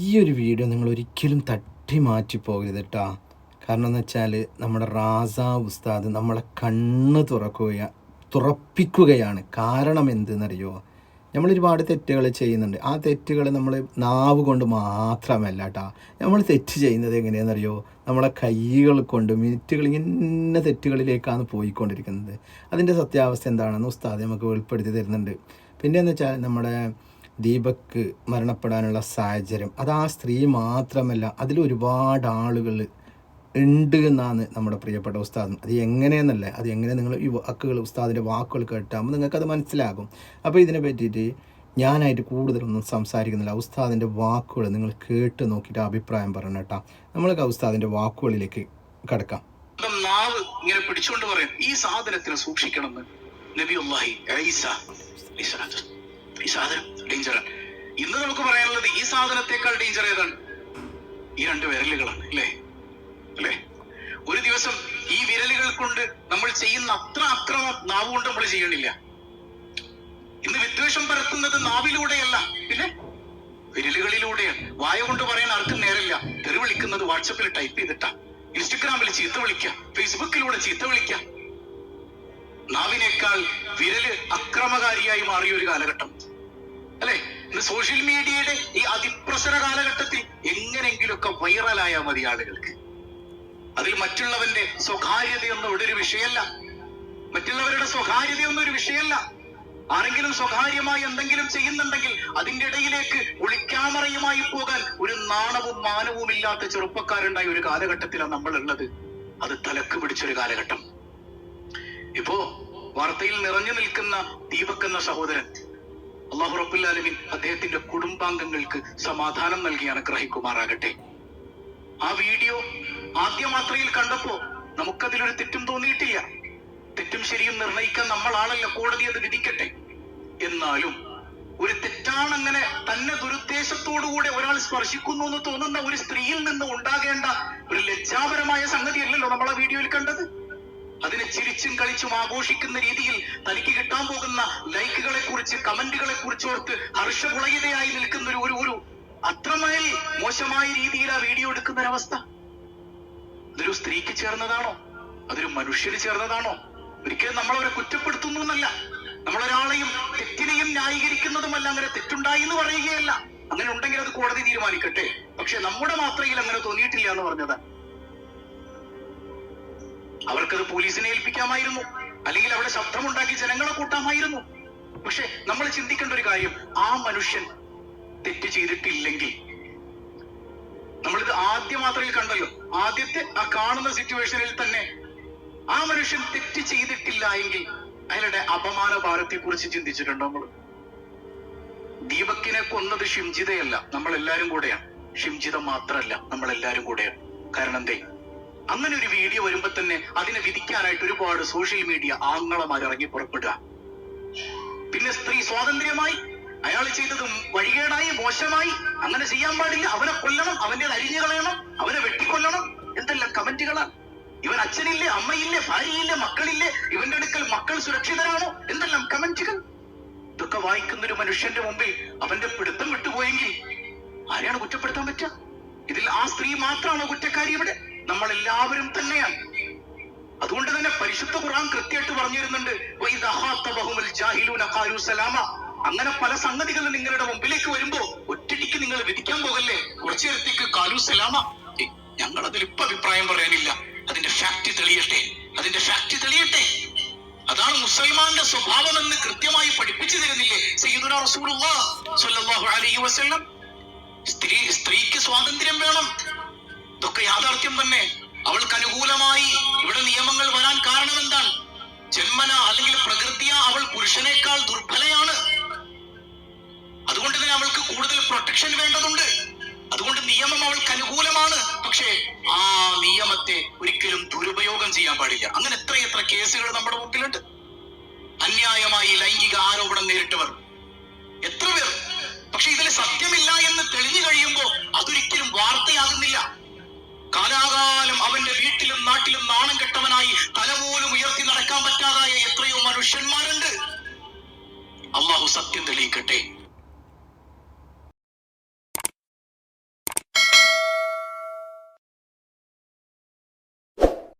ഈ ഒരു വീഡിയോ നിങ്ങൾ ഒരിക്കലും തട്ടി മാറ്റി പോകരുത് കേട്ടോ കാരണം എന്ന് വെച്ചാൽ നമ്മുടെ റാസ ഉസ്താദ് നമ്മളെ കണ്ണ് തുറക്കുക തുറപ്പിക്കുകയാണ്. കാരണം എന്തെന്നറിയോ? നമ്മൾ ഒരുപാട് തെറ്റുകൾ ചെയ്യുന്നുണ്ട്. ആ തെറ്റുകൾ നമ്മൾ നാവ് കൊണ്ട് മാത്രമല്ല കേട്ടോ നമ്മൾ തെറ്റ് ചെയ്യുന്നത് എങ്ങനെയാണെന്നറിയോ നമ്മളെ കൈകൾ കൊണ്ട് മിനിറ്റുകൾ ഇങ്ങനെ തെറ്റുകളിലേക്കാണ് പോയിക്കൊണ്ടിരിക്കുന്നത്. അതിന്റെ സത്യാവസ്ഥ എന്താണെന്ന് ഉസ്താദ് നമുക്ക് വെളിപ്പെടുത്തി തരുന്നുണ്ട്. പിന്നെ എന്ന് വെച്ചാൽ നമ്മുടെ ദീപക്ക് മരണപ്പെടാനുള്ള സാഹചര്യം. അത് ആ സ്ത്രീ മാത്രമല്ല അതിൽ ഒരുപാട് ആളുകൾ ഉണ്ട് എന്നാണ് നമ്മുടെ പ്രിയപ്പെട്ട ഉസ്താദ്. അത് എങ്ങനെയെന്നല്ല അത് എങ്ങനെ നിങ്ങൾ ഈ വാക്കുകൾ ഉസ്താദിന്റെ വാക്കുകൾ കേട്ടാകുമ്പോൾ നിങ്ങൾക്കത് മനസ്സിലാകും. അപ്പോൾ ഇതിനെ പറ്റിയിട്ട് ഞാനായിട്ട് കൂടുതലൊന്നും സംസാരിക്കുന്നില്ല. ഉസ്താദിന്റെ വാക്കുകൾ നിങ്ങൾ കേട്ട് നോക്കിയിട്ട് അഭിപ്രായം പറയണം കേട്ടോ. നമ്മൾക്ക് ഉസ്താദിന്റെ വാക്കുകളിലേക്ക് കിടക്കാം. നാവ് ഇങ്ങനെ പിടിച്ചുകൊണ്ട് പറയും ഈ സാധനത്തിനെ സൂക്ഷിക്കണം നബി. ഈ സാധനം ഡേഞ്ചറാണ് ഇന്ന് നമുക്ക് പറയാനുള്ളത് ഈ സാധനത്തെക്കാൾ ഡേഞ്ചർ ഏതാണ്? ഈ രണ്ട് വിരലുകളാണ് അല്ലേ? അല്ലേ? ഒരു ദിവസം ഈ വിരലുകൾ കൊണ്ട് നമ്മൾ ചെയ്യുന്ന അത്ര അക്രമം നാവ് കൊണ്ട് നമ്മൾ ചെയ്യണില്ല. ഇന്ന് വിദ്വേഷം പരത്തുന്നത് നാവിലൂടെയല്ല പിന്നെ വിരലുകളിലൂടെയാണ്. വായ കൊണ്ട് പറയാൻ ആർക്കും നേരമില്ല. തെറി വിളിക്കുന്നത് വാട്സപ്പിൽ ടൈപ്പ് ചെയ്തിട്ടാ. ഇൻസ്റ്റഗ്രാമിൽ ചീത്ത വിളിക്കാം. ഫേസ്ബുക്കിലൂടെ ചീത്ത വിളിക്കാം. നാവിനേക്കാൾ വിരൽ അക്രമകാരിയായി മാറിയ ഒരു കാലഘട്ടം. അല്ലെ? ഇന്ന് സോഷ്യൽ മീഡിയയുടെ ഈ അതിപ്രസര കാലഘട്ടത്തിൽ എങ്ങനെങ്കിലുമൊക്കെ വൈറലായാൽ മതി ആളുകൾക്ക്. അതിൽ മറ്റുള്ളവന്റെ സ്വകാര്യതയൊന്നും ഇവിടെ ഒരു വിഷയമല്ല. മറ്റുള്ളവരുടെ സ്വകാര്യതയൊന്നും ഒരു വിഷയമല്ല. ആരെങ്കിലും സ്വകാര്യമായി എന്തെങ്കിലും ചെയ്യുന്നുണ്ടെങ്കിൽ അതിന്റെ ഇടയിലേക്ക് ഒളിക്യാമറയുമായി പോകാൻ ഒരു നാണവും മാനവും ഇല്ലാത്ത ചെറുപ്പക്കാരുണ്ടായ ഒരു കാലഘട്ടത്തിലാണ് നമ്മൾ ഉള്ളത് അത് തലക്ക് പിടിച്ചൊരു കാലഘട്ടം. ഇപ്പോ വാർത്തയിൽ നിറഞ്ഞു നിൽക്കുന്ന ദീപക് എന്ന സഹോദരൻ അള്ളാഹു റബുല്ലാലമിൻ അദ്ദേഹത്തിന്റെ കുടുംബാംഗങ്ങൾക്ക് സമാധാനം നൽകി അനുഗ്രഹിക്കുമാറാകട്ടെ. ആ വീഡിയോ ആദ്യ മാത്രയിൽ കണ്ടപ്പോ നമുക്കതിലൊരു തെറ്റും തോന്നിയിട്ടില്ല. തെറ്റും ശരിയും നിർണയിക്കാൻ നമ്മളാണല്ലോ കോടതി അത് വിധിക്കട്ടെ. എന്നാലും ഒരു തെറ്റാണങ്ങനെ തന്നെ ദുരുദ്ദേശത്തോടുകൂടെ ഒരാൾ സ്പർശിക്കുന്നു എന്ന് തോന്നുന്ന ഒരു സ്ത്രീയിൽ നിന്ന് ഉണ്ടാകേണ്ട ഒരു ലജ്ജാപരമായ സംഗതിയല്ലല്ലോ നമ്മൾ ആ വീഡിയോയിൽ കണ്ടത്. അതിനെ ചിരിച്ചും കളിച്ചും ആഘോഷിക്കുന്ന രീതിയിൽ തനിക്ക് കിട്ടാൻ പോകുന്ന ലൈക്കുകളെ കുറിച്ച് കമന്റുകളെ കുറിച്ച് ഓർത്ത് ഹർഷപുളകിതയായി നിൽക്കുന്ന ഒരു ഒരു ഒരു അത്രമേൽ മോശമായ രീതിയിൽ ആ വീഡിയോ എടുക്കുന്ന ഒരവസ്ഥ അതൊരു സ്ത്രീക്ക് ചേർന്നതാണോ? അതൊരു മനുഷ്യന് ചേർന്നതാണോ? ഒരിക്കലും നമ്മൾ അവരെ കുറ്റപ്പെടുത്തുന്നു എന്നല്ല. നമ്മളൊരാളെയും തെറ്റിനെയും ന്യായീകരിക്കുന്നതുമല്ല അങ്ങനെ തെറ്റുണ്ടായി എന്ന് പറയുകയല്ല. അങ്ങനെ ഉണ്ടെങ്കിൽ അത് കോടതി തീരുമാനിക്കട്ടെ. പക്ഷെ നമ്മുടെ മാത്രയിൽ അങ്ങനെ തോന്നിയിട്ടില്ല എന്ന് പറഞ്ഞത് അവർക്കത് പോലീസിനെ ഏൽപ്പിക്കാമായിരുന്നു. അല്ലെങ്കിൽ അവിടെ ശബ്ദമുണ്ടാക്കി ജനങ്ങളെ കൂട്ടാമായിരുന്നു. പക്ഷെ നമ്മൾ ചിന്തിക്കേണ്ട ഒരു കാര്യം ആ മനുഷ്യൻ തെറ്റ് ചെയ്തിട്ടില്ലെങ്കിൽ നമ്മളിത് ആദ്യ മാത്രയിൽ കണ്ടല്ലോ. ആദ്യത്തെ ആ കാണുന്ന സിറ്റുവേഷനിൽ തന്നെ ആ മനുഷ്യൻ തെറ്റ് ചെയ്തിട്ടില്ല എങ്കിൽ അയാളുടെ അപമാന ഭാരത്തെ കുറിച്ച് ചിന്തിച്ചിട്ടുണ്ടോ നമ്മൾ? ദീപക്കിനെ കൊന്നത് ഷിംജിതയല്ല. നമ്മൾ എല്ലാരും കൂടെയാണ്. ഷിംജിത മാത്രമല്ല നമ്മൾ എല്ലാരും കൂടെയാണ്. കാരണം എന്തേ? അങ്ങനെ ഒരു വീഡിയോ വരുമ്പോ തന്നെ അതിനെ വിധിക്കാനായിട്ട് ഒരുപാട് സോഷ്യൽ മീഡിയ ആങ്ങളമാർ ഇറങ്ങി പുറപ്പെടുക. പിന്നെ സ്ത്രീ സ്വാതന്ത്ര്യമായി അയാൾ ചെയ്തത് വഴികേടായി മോശമായി അങ്ങനെ ചെയ്യാൻ പാടില്ല. അവനെ കൊല്ലണം അവന്റെ അരിഞ്ഞു കളയണം അവനെ വെട്ടിക്കൊല്ലണം. എന്തെല്ലാം കമന്റുകളാണ് ഇവൻ അച്ഛനില്ലേ അമ്മയില്ലേ ഭാര്യയില്ലേ മക്കളില്ലേ ഇവന്റെ അടുക്കൽ മക്കൾ സുരക്ഷിതരാണോ? എന്തെല്ലാം കമന്റുകൾ? ഇതൊക്കെ വായിക്കുന്ന ഒരു മനുഷ്യന്റെ മുമ്പിൽ അവന്റെ പിടുത്തം വിട്ടുപോയെങ്കിൽ ആരെയാണ് കുറ്റപ്പെടുത്താൻ പറ്റുക? ഇതിൽ ആ സ്ത്രീ മാത്രമാണോ കുറ്റക്കാരി ഇവിടെ? നമ്മൾ എല്ലാവരും തന്നെയാണ്. അതുകൊണ്ട് തന്നെ പരിശുദ്ധ ഖുർആൻ കൃത്യമായിട്ട് പറഞ്ഞിരുന്നുണ്ട്. അങ്ങനെ പല സംഗതികൾ നിങ്ങളുടെ മുമ്പിലേക്ക് വരുമ്പോ ഒറ്റടിക്ക് നിങ്ങൾ വിധിക്കാൻ പോകല്ലേ? കുറച്ചു നേരത്തേക്ക് കാലു സലാമ. ഞങ്ങൾ അതിൽ ഇപ്പൊ അഭിപ്രായം പറയാനില്ല. അതിന്റെ ഫാക്ട് തെളിയട്ടെ. അതിന്റെ ഫാക്ട് തെളിയട്ടെ. അതാണ് മുസൽമാന്റെ സ്വഭാവം എന്ന് കൃത്യമായി പഠിപ്പിച്ചു തരുന്നില്ലേ? റസൂലുള്ളാഹ് സ്വല്ലല്ലാഹു അലൈഹി വസല്ലം. സ്ത്രീ സ്ത്രീക്ക് സ്വാതന്ത്ര്യം വേണം. യാഥാർത്ഥ്യം തന്നെ. അവൾക്ക് അനുകൂലമായി ഇവിടെ നിയമങ്ങൾ വരാൻ കാരണം എന്താണ്? ജന്മന അല്ലെങ്കിൽ പ്രകൃതിയ അവൾ പുരുഷനേക്കാൾ ദുർബലയാണ്. അതുകൊണ്ട് തന്നെ അവൾക്ക് കൂടുതൽ പ്രൊട്ടക്ഷൻ വേണ്ടതുണ്ട്. അതുകൊണ്ട് നിയമം അവൾക്ക് അനുകൂലമാണ്. പക്ഷേ ആ നിയമത്തെ ഒരിക്കലും ദുരുപയോഗം ചെയ്യാൻ പാടില്ല. അങ്ങനെ എത്രയെത്ര കേസുകൾ നമ്മുടെ മുമ്പിലുണ്ട്. അന്യായമായി ലൈംഗിക ആരോപണം നേരിട്ടവർ. എത്ര പേർ. പക്ഷെ ഇതിൽ സത്യമില്ല എന്ന് തെളിഞ്ഞു കഴിയുമ്പോൾ അതൊരിക്കലും സത്യം തെളിയിക്കട്ടെ.